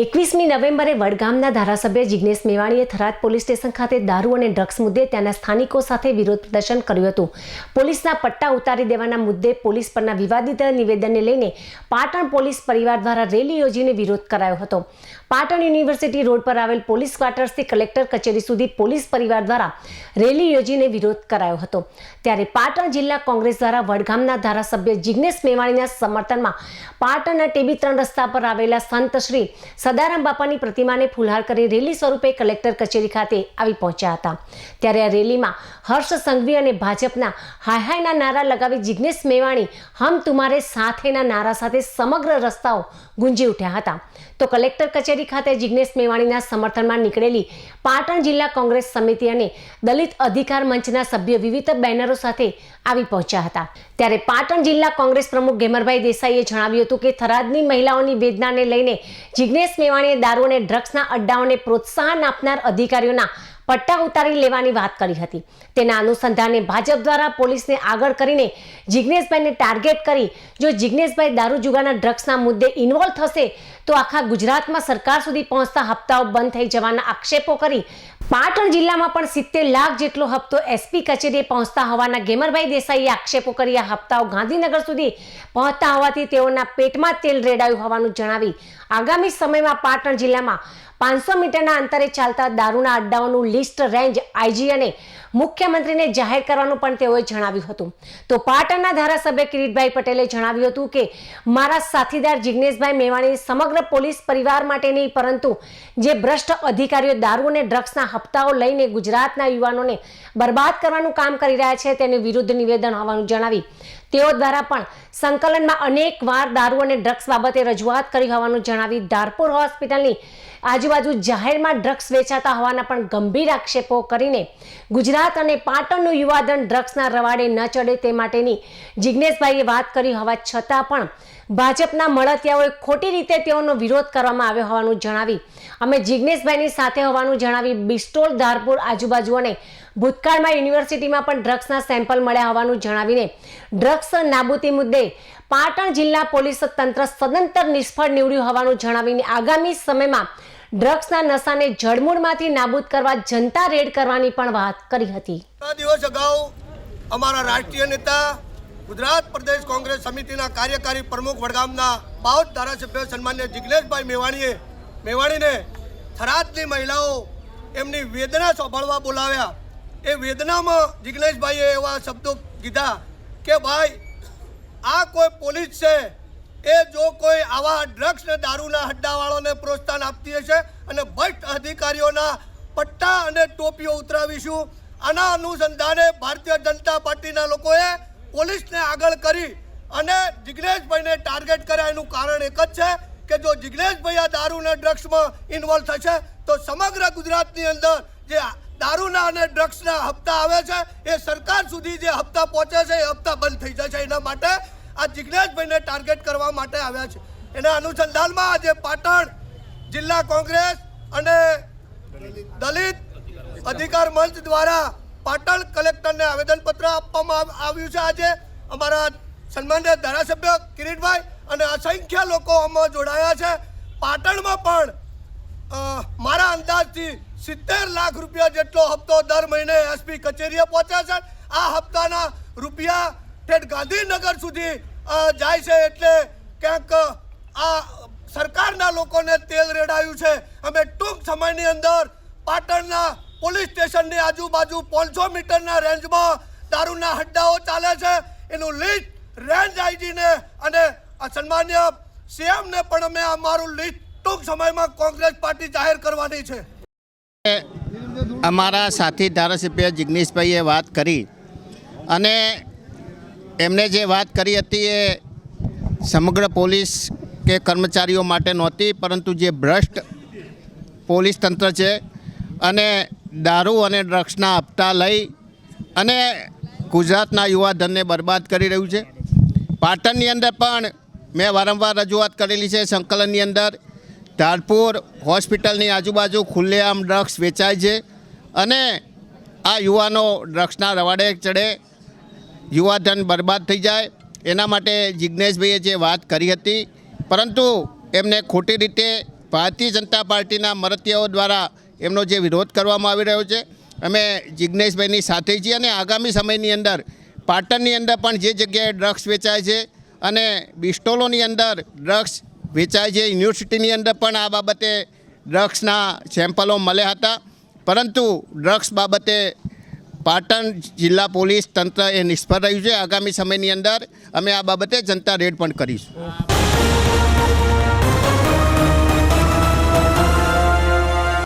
એકવીસમી નવેમ્બરે વડગામના ધારાસભ્ય જિજ્ઞેશ મેવાણીએ થરાદ પોલીસ સ્ટેશન ખાતે દારૂ અને ડ્રગ્સ મુદ્દે ત્યાંના સ્થાનિકો સાથે વિરોધ પ્રદર્શન કર્યું હતું. પોલીસના પટ્ટા ઉતારી દેવાના મુદ્દે પોલીસ પરના વિવાદિત નિવેદનને લઈને પાટણ પોલીસ પરિવાર દ્વારા રેલી યોજીને વિરોધ કરાયો હતો. પાટણ યુનિવર્સિટી રોડ પર આવેલ પોલીસ ક્વાર્ટર્સથી કલેક્ટર કચેરી સુધી પોલીસ પરિવાર દ્વારા રેલી યોજીને વિરોધ કરાયો હતો. ત્યારે પાટણ જિલ્લા કોંગ્રેસ દ્વારા વડગામના ધારાસભ્ય જિજ્ઞેશ મેવાણીના સમર્થનમાં પાટણના ટીબી ત્રણ રસ્તા પર આવેલા સંત શ્રી સદારામ બાપાની પ્રતિમાને ફુલહાર કરી રેલી સ્વરૂપે કલેક્ટર કચેરી ખાતે આવી પહોંચ્યા હતા. ત્યારે આ રેલીમાં હર્ષ સંઘવી અને ભાજપના હાય હાયના નારા લગાવી જિજ્ઞેશ મેવાણી, હમ તુમારે સાથેના નારા સાથે સમગ્ર રસ્તાઓ ગુંજી ઉઠ્યા હતા. તો કલેક્ટર કચેરી ખાતે જિજ્ઞેશ મેવાણીના સમર્થનમાં નીકળેલી પાટણ જિલ્લા કોંગ્રેસ સમિતિ અને દલિત અધિકાર મંચના સભ્યો વિવિધ બેનરો સાથે આવી પહોંચ્યા હતા. ત્યારે પાટણ જિલ્લા કોંગ્રેસ પ્રમુખ ગેમરભાઈ દેસાઈએ જણાવ્યું હતું કે થરાદની મહિલાઓની વેદનાને લઈને જિજ્ઞેશ મેવાણીએ દારૂ અને ડ્રગ્સના અડ્ડાઓને પ્રોત્સાહન આપનાર અધિકારીઓના પટ્ટા ઉતારી લેવાની વાત કરી હતી. તેના અનુસંધાને ભાજપ દ્વારા પોલીસને આગળ કરીને જિજ્ઞેશભાઈને ટાર્ગેટ કરી, જો જિજ્ઞેશભાઈ દારૂ જુગાના ડ્રગ્સના મુદ્દે ઇન્વોલ્વ થશે, તો આખા ગુજરાતમાં સરકાર સુધી પહોંચતા હપ્તાઓ બંધ થઈ જવાના આક્ષેપો કરી પાટણ જિલ્લામાં પણ સિત્તેર લાખ જેટલો હપ્તો એસપી કચેરીએ પહોંચતા હોવાના ગેમરભાઈ દેસાઈએ આક્ષેપો કરી આ હપ્તાઓ ગાંધીનગર સુધી પહોંચતા હોવાથી તેઓના પેટમાં તેલ રેડાયું હોવાનું જણાવી આગામી સમયમાં પાટણ જિલ્લામાં પાંચસો મીટરના અંતરે ચાલતા દારૂના અડ્ડાઓનું લિસ્ટ રેન્જ આઈજી અને મુખ્યમંત્રીને જાહેર કરવાનું પણ તેઓએ જણાવ્યું હતું. તો પાટણના ધારાસભ્ય કિરીટભાઈ પટેલે જણાવ્યું હતું કે, મારા સાથીદાર જિજ્ઞેશભાઈ મેવાણી સમગ્ર પોલીસ પરિવાર માટે નહીં, પરંતુ જે ભ્રષ્ટ અધિકારીઓ દારૂ અને ડ્રગ્સના હપ્તાઓ લઈને ગુજરાતના યુવાનોને બરબાદ કરવાનું કામ કરી રહ્યા છે, તેની વિરુદ્ધ નિવેદન હોવાનું જણાવી તેઓ દ્વારા પણ સંકલનમાં અનેક વાર દારૂ અને ડ્રગ્સ બાબતે રજૂઆત કરી હોવાનું જણાવી ધારપુર હોસ્પિટલની આજુબાજુ જાહેરમાં ડ્રગ્સ વેચાતા હોવાના પણ ગંભીર આક્ષેપો કરીને ગુજરાત અને પાટણનું યુવાધન ડ્રગ્સના રવાડે ન ચડે તે માટેની જિજ્ઞેશભાઈએ વાત કરી હોવા છતાં પણ ભાજપના મળતિયાઓએ ખોટી રીતે તેઓનો વિરોધ કરવામાં આવ્યો હોવાનું જણાવી અમે જિજ્ઞેશભાઈની સાથે હોવાનું જણાવી બિસ્ટોલ ધારપુર આજુબાજુ અને ભૂતકાળમાં યુનિવર્સિટીમાં પણ ડ્રગ્સના સેમ્પલ મળ્યા હોવાનું જણાવીને ડ્રગ્સ નાબૂદી મુદ્દે પાટણ જિલ્લા પોલીસ તંત્ર સદંતર નિષ્ફળ નીવડ્યું હોવાનું જણાવીને આગામી સમયમાં ડ્રગ્સના નશાને જડમૂળમાંથી નાબૂદ કરવા જનતા રેડ કરવાની પણ વાત કરી હતી. દિવસ અગાઉ અમારા રાષ્ટ્રીય નેતા, ગુજરાત પ્રદેશ કોંગ્રેસ સમિતિના કાર્યકારી પ્રમુખ વડગામના બાવત ધારાસભ્ય સન્માન્ય જિગ્નેશભાઈ મેવાણીએ, મેવાણીને થરાદની મહિલાઓ એમની વેદના સંભાળવા બોલાવ્યા. એ વેદનામાં જિગ્નેશભાઈએ એવા શબ્દો કીધા કે ભાઈ, આ કોઈ પોલીસ છે. એ જો કોઈ આવા ડ્રગ્સ ને દારૂના હડ્ડાવાળાને પ્રોત્સાહન આપતી હશે અને ભ્રષ્ટ અધિકારીઓના પટ્ટા અને ટોપીઓ ઉતરાવીશું, આના અનુસંધાને ભારતીય જનતા પાર્ટીના લોકોએ પોલીસને આગળ કરી અને જિગ્નેશભાઈને ટાર્ગેટ કર્યા. એનું કારણ એક જ છે કે જો જિગ્નેશભાઈ આ દારૂ અને ડ્રગ્સમાં ઇન્વોલ્વ થશે, તો સમગ્ર ગુજરાતની અંદર જે દારૂના અને ડ્રગ્સના હપ્તા આવે છે, એ સરકાર સુધી જે હપ્તા પહોંચે છે, એ હપ્તા બંધ થઈ જાય છે. એના માટે આ જિજ્ઞેશભાઈને ટાર્ગેટ કરવા માટે આવ્યા છે. એના અનુસંધાનમાં આજે પાટણ જિલ્લા કોંગ્રેસ અને દલિત અધિકાર મંચ દ્વારા પાટણ કલેક્ટરને આવેદનપત્ર આપવામાં આવ્યું છે. આજે અમારા સન્માન્ય ધારાસભ્ય કિરીટભાઈ અને અસંખ્ય લોકો આમાં જોડાયા છે. પાટણમાં પણ મારા અંદાજથી સિત્તેર લાખ રૂપિયા જેટલો હપ્તો દર મહિને એસપી કચેરીએ પહોંચે છે. આ હપ્તાના રૂપિયા ઠેઠ ગાંધીનગર સુધી જાય છે એટલે ક્યાંક આ સરકારના લોકોને તેલ રેડાયું છે. અમે ટૂંક સમયની અંદર પાટણના પોલીસ સ્ટેશનની આજુબાજુ પાંચસો મીટરના રેન્જમાં દારૂના હડ્ડાઓ ચાલે છે. એનું લિસ્ટ રેન્જ આઈજીને અને સન્માન્ય સીએમને પણ અમે અમારું લિસ્ટ ટૂંક સમયમાં કોંગ્રેસ પાર્ટી જાહેર કરવાની છે. અમારા સાથી ધારાસભ્ય જિગ્નેશભાઈએ વાત કરી અને એમણે જે વાત કરી હતી એ સમગ્ર પોલીસ કે કર્મચારીઓ માટે નહોતી, પરંતુ જે ભ્રષ્ટ પોલીસ તંત્ર છે અને દારૂ અને ડ્રગ્સના હપ્તા લઈ અને ગુજરાતના યુવાધનને બરબાદ કરી રહ્યું છે. પાટણની અંદર પણ મેં વારંવાર રજૂઆત કરેલી છે, સંકલનની અંદર ધારપુર હોસ્પિટલની આજુબાજુ ખુલ્લેઆમ ડ્રગ્સ વેચાય છે અને આ યુવાનો ડ્રગ્સના રવાડે ચડે. યુવાધન બરબાદ થઈ જાય. એના માટે જિજ્ઞેશભાઈએ જે વાત કરી હતી, પરંતુ એમને ખોટી રીતે ભારતીય જનતા પાર્ટીના મરતિયાઓ દ્વારા એમનો જે વિરોધ કરવામાં આવી રહ્યો છે, અમે જિજ્ઞેશભાઈની સાથે છીએ અને આગામી સમયની અંદર પાટણની અંદર પણ જે જગ્યાએ ડ્રગ્સ વેચાય છે અને બિસ્ટોલોની અંદર ડ્રગ્સ વેચાય છે. યુનિવર્સિટીની અંદર પણ આ બાબતે ડ્રગ્સના સેમ્પલો મળ્યા હતા. પરંતુ ડ્રગ્સ બાબતે પાટણ જિલ્લા પોલીસ તંત્ર એ નિષ્ફળ રહ્યું છે. આગામી સમયની અંદર અમે આ બાબતે જનતા રેડ પણ કરીશું.